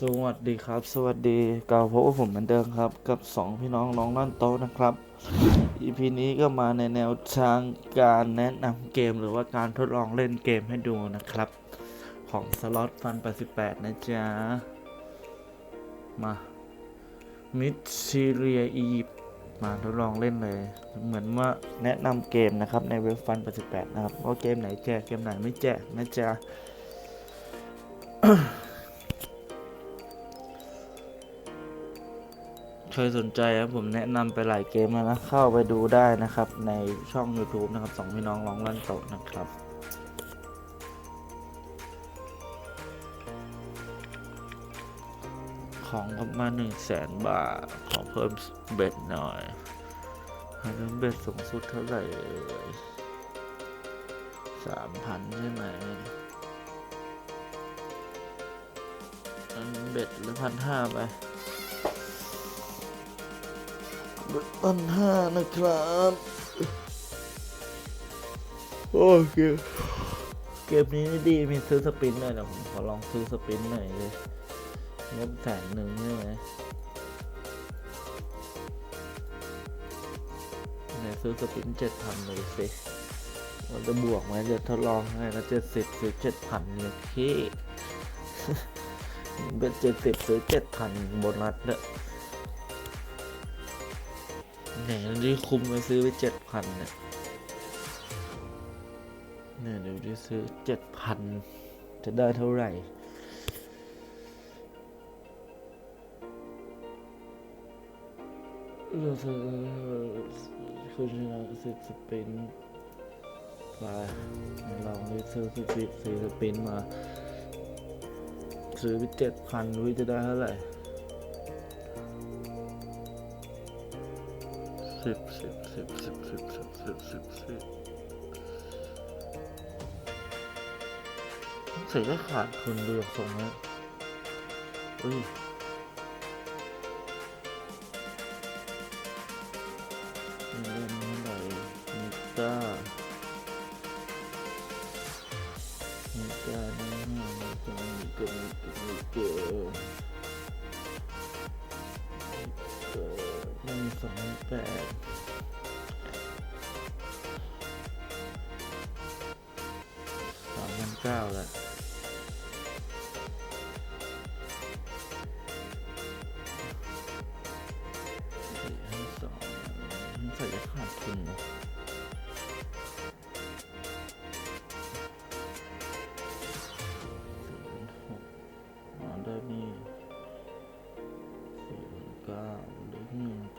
สวัสดีครับ สวัสดีกาวพบกับผมเหมือนเดิมครับ กับสองพี่น้องน้องนั่นโต๊ะนะครับ EP นี้ก็มาในแนวทางการแนะนำเกมหรือว่าการทดลองเล่นเกมให้ดูนะครับ ของสล็อตฟัน88 นะจ๊ะ มามิดซีเรียอียิปต์มาทดลองเล่นเลย เหมือนว่าแนะนำเกมนะครับในเว็บฟัน88 นะครับว่าเกมไหนแจกเกมไหนไม่แจกนะจ๊ะ ใครสนใจครับผมแนะนำไปหลายเกมแล้วนะ เข้าไปดูได้นะครับ ในช่อง YouTube นะครับสองพี่น้องร้องลั่นโตะนะครับของประมาณหนึ่งแสนบาท ขอเพิ่มเบ็ดหน่อยห้เพิ่มเบ็ดสูงสุดเท่าไหร่เอ่ยสามพันใช่ไหมอันเบ็ดหรือพันห้าไป ปัญหานะครับ โอเค เกมนี้ดีมีซื้อสปินหน่อยนะผมขอลองซื้อสปินหน่อยเลยงบแสนหนึ่งใช่ไหมไหนซื้อสปินเจ็ดพันเลยสิเราจะบวกไหมจะทดลองให้นะเจ็ดสิบซื้อเจ็ดพันเนี่ยพี่เป็นเจ็ดสิบซื้อเจ็ดพันโบนัสเด้อไหนนี่คุ้มไปซื้อไปเจ็ดพันเนี่ยเนี่ยเดี๋ยวจะซื้อเจ็ดพันจะได้เท่าไหร่เราซื้อคือชนะสิบสปินไปลองไปซื้อสิบสี่สปินมา ซื้อไปเจ็ดพันรู้จะได้เท่าไหร่ สิบสิบสิบสิบสิบสิบสิบสิบสิบใส่ก็ขาดทุนดูจากทรงนะอุ้ยเล่นเท่าไหร่มิก้า something like that. สามพันเก้าละ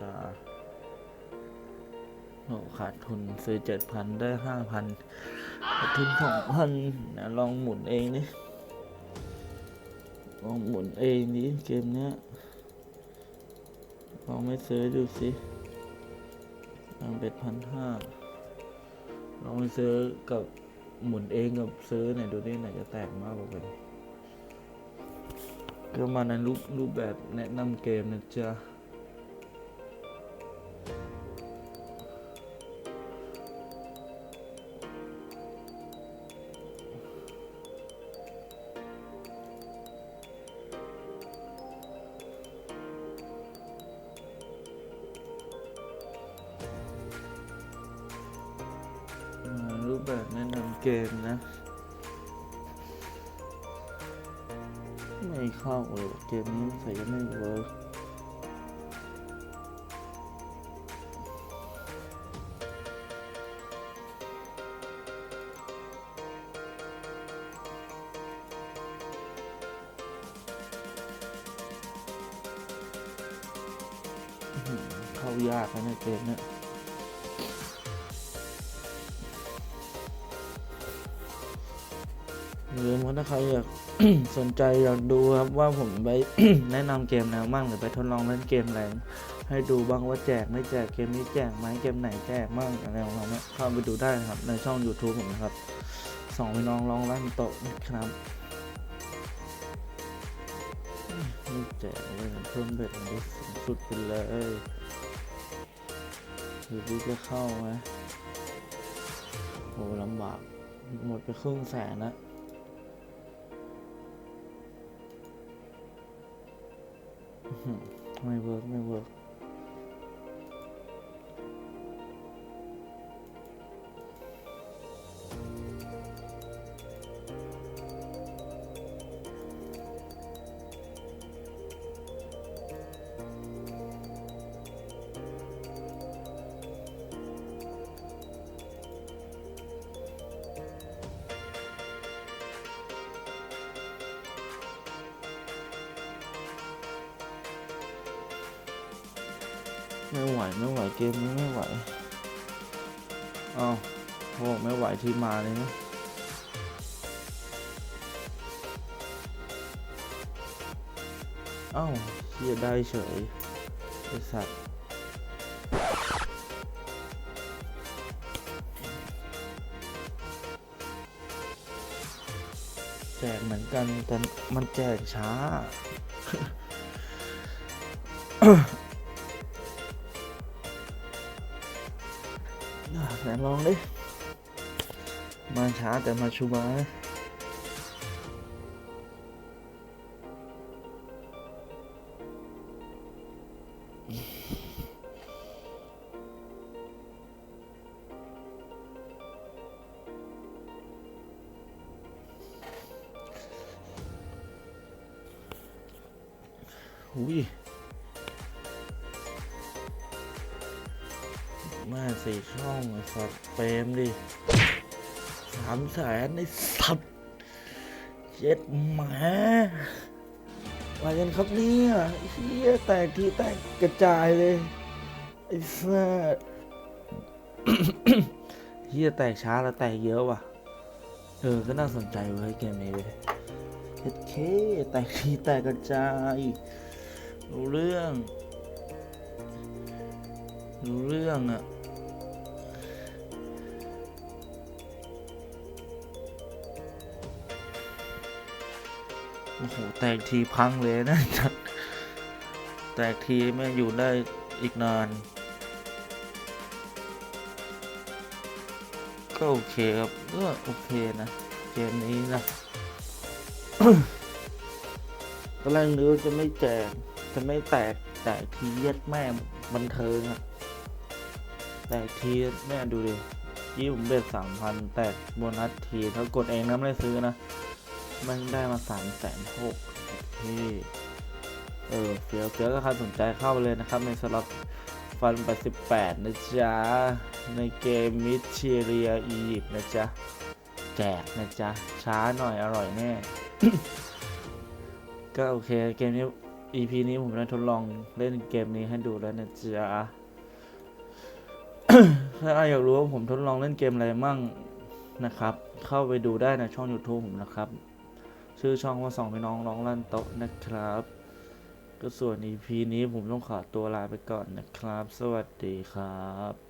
ตาโอ้ขาดทุนซื้อเจ็ดพันได้ห้าพันทุนสองพันนะลองหมุนเองดิลองหมุนเองดิเกมเนี้ยลองไม่ซื้อดูสิลองเป็ดพันห้าลองไปซื้อกับหมุนเองกับซื้อเนี่ยดูดิไหนจะแตกมากกว่ากันก็มาในรูปรูปแบบแนะนำเกมนะจ๊ะ เกมนะ ไม่เข้าเลยเกมนี้ใส่จะไม่เวิร์กเข้ายากนะเนี่ยเกมเนี้ย หรือว่าถ้าใครอยาก สนใจอยากดูครับว่าผมไป แนะนำเกมแนวมั่งหรือไปทดลองเล่นเกมอะไรให้ดูบ้างว่าแจกไม่แจกเกมนี้แจกไหมเกมไหนแจกมั่งอะไรประมาณเนี้ยเข้าไปดูได้นะครับ ในช่อง YouTube ผมนะครับสองพี่น้องลองลั่นโต๊ะนะครับไม่แจกเลยนเพิ่มเบ็ดอันนี้สูงสุดไปเลยหรือที่จะเข้าไหมโหลำบากหมดไปครึ่งแสนนะ อื้อหือไม่เไม่ไหวไม่ไหวเกมนี้ไม่ไหวอ้าวโอ้ไม่ไหวที่มาเลยนะเอ้าเฮียได้เฉยไอสัตว์แจกเหมือนกันแต่มันแจกช้า แต่มาชูมาอุ้ยม่สี่ช่องสัตว์เปรมดิ สามแสนไอสัตว์เจ็ดหมาอะไรกันครับเนี่ยเฮียแตกที่แตกกระจายเลยไอ้สัตว์เฮียแตกช้าแล้วแตกเยอะว่ะ เออ ก็น่าสนใจเว้ยเกมนี้เว้ยเฮ็ดเคแตกที่แตกกระจายรู้เรื่องรู้เรื่องอะ อ้โห แตกทีพังเลยนะจัดแตกทีไม่อยู่ได้อีกนาน ก็โอเคครับก็โอเคนะ เกมนี้นะตอนแรกนึกจะไม่แจกจะไม่แตกแตกทีเย็ดแม่บันเทิงอะแตกทีแม่ดูดิยี่ผมเบ็ดสามพันแตกโบนัสทีถ้ากดเองนะไม่ได้ซื้อนะ มันได้มาสามแสนหกโอเคเออเฟี้ยวเฟี้ยวก็ใครสนใจเข้าไปเลยนะครับ ในสล็อตฟันไปสิบแปดนะจ๊ะ ในเกมมิเชเรียอียิปต์นะจ๊ะ แจกนะจ๊ะ ช้าหน่อยอร่อยแน่ ก็โอเคเกมนี้ EP นี้ผมได้ทดลองเล่นเกมนี้ให้ดูแล้วนะจ๊ะ ถ้าอยากรู้ว่าผมทดลองเล่นเกมอะไรมั่งนะครับ เข้าไปดูได้ในช่อง YouTube ผมนะครับ ชื่อช่องว่าสองพี่น้องร้องลั่นโต๊ะนะครับ ก็ส่วน EP นี้ผมต้องขอตัวลาไปก่อนนะครับ สวัสดีครับ